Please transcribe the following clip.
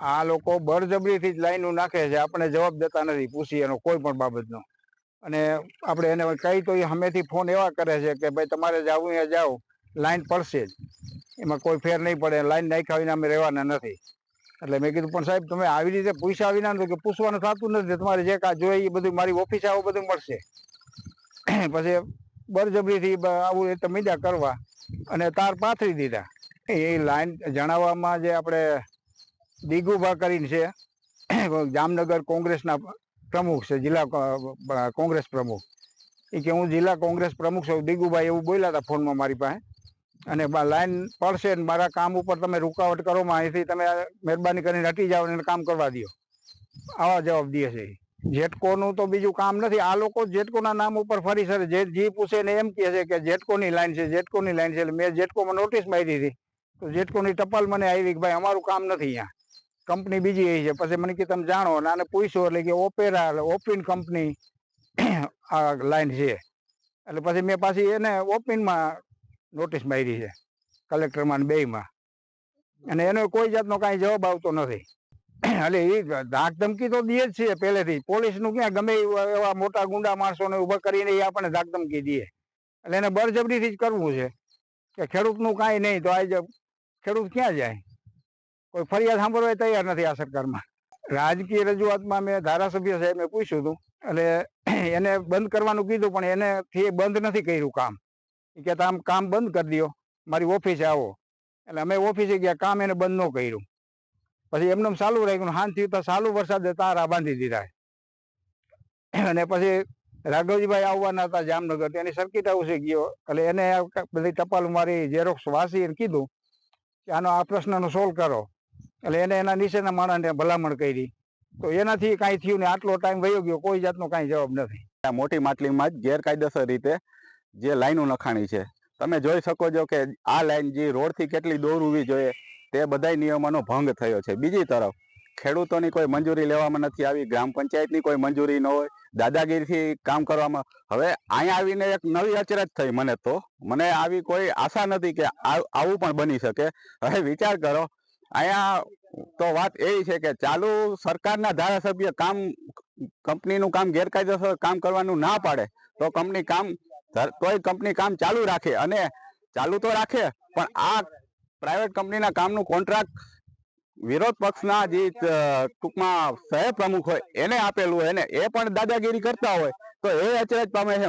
આ લોકો બળજબરીથી જ લાઈનો નાખે છે. આપણે જવાબ દેતા નથી પૂછી એનો કોઈ પણ બાબતનો. અને આપણે એને કહી તો એ હમેથી ફોન એવા કરે છે કે ભાઈ તમારે જવું અહીંયા જાઓ, લાઈન પડશે જ. એમાં કોઈ ફેર નહીં પડે, લાઈન નાખ્યા વિના અમે રહેવાના નથી. એટલે મેં કીધું, પણ સાહેબ, તમે આવી રીતે પૂછ્યા વિના કે પૂછવાનું થતું નથી. તમારે જે કાંઈ જોઈએ એ બધું મારી ઓફિસે આવું બધું મળશે. પછી બળજબરીથી આવું રીતે મીડિયા કરવા અને તાર પાથરી દીધા. એ લાઈન જણાવવામાં જે આપણે દિગુભા કરીને છે. જામનગર કોંગ્રેસના પ્રમુખ છે, જિલ્લા કોંગ્રેસ પ્રમુખ. એ કે હું જિલ્લા કોંગ્રેસ પ્રમુખ છું દિગુભાઈ એવું બોલ્યા હતા ફોનમાં મારી પાસે. અને લાઈન પડશે ને મારા કામ ઉપર તમે રૂકાવટ કરો અહીંથી તમે મહેરબાની કરીને હટી જાઓ અને કામ કરવા દો આવા જવાબ દે છે જેટકોનું તો બીજું કામ નથી. આ લોકો જેટકોના નામ ઉપર ફરી સર, જે જી પૂછે ને એમ કહે છે કે જેટકોની લાઈન છે જેટકોની લાઈન છે, એટલે મેં જેટકોમાં નોટિસ મારી હતી. તો જેટકોની ટપાલ મને આવી કે ભાઈ અમારું કામ નથી અહીંયા. કંપની બીજી એ છે. પછી મને કે તમે જાણો અને આને પૂછ્યું એટલે કે ઓપેરા એટલે ઓપિન કંપની આ લાઈન છે. એટલે પછી મેં પાછી એને ઓપિનમાં નોટિસ મારી છે, કલેક્ટરમાં બેયમાં. અને એનો કોઈ જાતનો કાંઈ જવાબ આવતો નથી. એટલે એ ધાક ધમકી તો દે જ છે પહેલેથી. પોલીસનું ક્યાં ગમે એવા મોટા ગુંડા માણસોને ઊભા કરીને એ આપણને ધાક ધમકી દે. એટલે એને બળજબરીથી જ કરવું છે. કે ખેડૂતનું કાંઈ નહીં તો આજે ખેડૂત ક્યાં જાય? કોઈ ફરિયાદ સાંભળવા તૈયાર નથી આ સરકારમાં. રાજકીય રજૂઆતમાં મેં ધારાસભ્ય સાહેબને પૂછ્યું હતું, એટલે એને બંધ કરવાનું કીધું, પણ એને એ બંધ નથી કર્યું કામ. એ કહેતા, આમ કામ બંધ કરી દો મારી ઓફિસે આવો. એટલે અમે ઓફિસે ગયા, કામ એને બંધ ન કર્યું. પછી એમને ચાલુ રાખ્યું, હાન થયું તો ચાલુ વરસાદે તારા બાંધી દીધા. અને પછી રાઘવજીભાઈ આવવાના હતા જામનગર, ત્યાંની સર્કિટ હાઉસે ગયો. એટલે એને બધી ટપાલ મારી ઝેરોક્ષ વાસી કીધું કે આનો આ પ્રશ્નનો સોલ્વ કરો. એટલે એને એના નીચેના માણસને ભલામણ કરી. તો એનાથી કાંઈ થયું ને આટલો ટાઈમ વયો ગયો, કોઈ જાતનો કાંઈ જવાબ નથી. આ મોટી માટલીમાં જ ગેરકાયદેસર રીતે જે લાઈનો નખાણી છે. તમે જોઈ શકો છો કે આ લાઈન જે રોડથી કેટલી દૂર ઉવી જોઈએ, તે બધાય નિયમોનો ભંગ થયો છે. બીજી તરફ, ખેડૂતોની કોઈ મંજૂરી લેવામાં નથી આવી, ગ્રામ પંચાયતની કોઈ મંજૂરી ન હોય, દાદાગીરીથી કામ કરવામાં હવે અહીંયા આવીને એક નવી અચરજ થઈ મને તો. મને આવી કોઈ આશા નથી કે આવું પણ બની શકે. હવે વિચાર કરો અહીંયા તો વાત એ છે કે ચાલુ સરકારના ધારાસભ્ય કામ કંપનીનું કામ ગેરકાયદેસર કામ કરવાનું ના પાડે, તો કંપની કામ તોય કંપની કામ ચાલુ રાખે અને ચાલુ તો રાખે, પણ આ પ્રાઇવેટ કંપનીના કામનું કોન્ટ્રાક્ટ વિરોધ પક્ષના જે ટૂંકમાં સહ પ્રમુખ હોય એને આપેલું હોય એને એ પણ દાદાગીરી કરતા હોય, તો એ અચરજ પામે છે.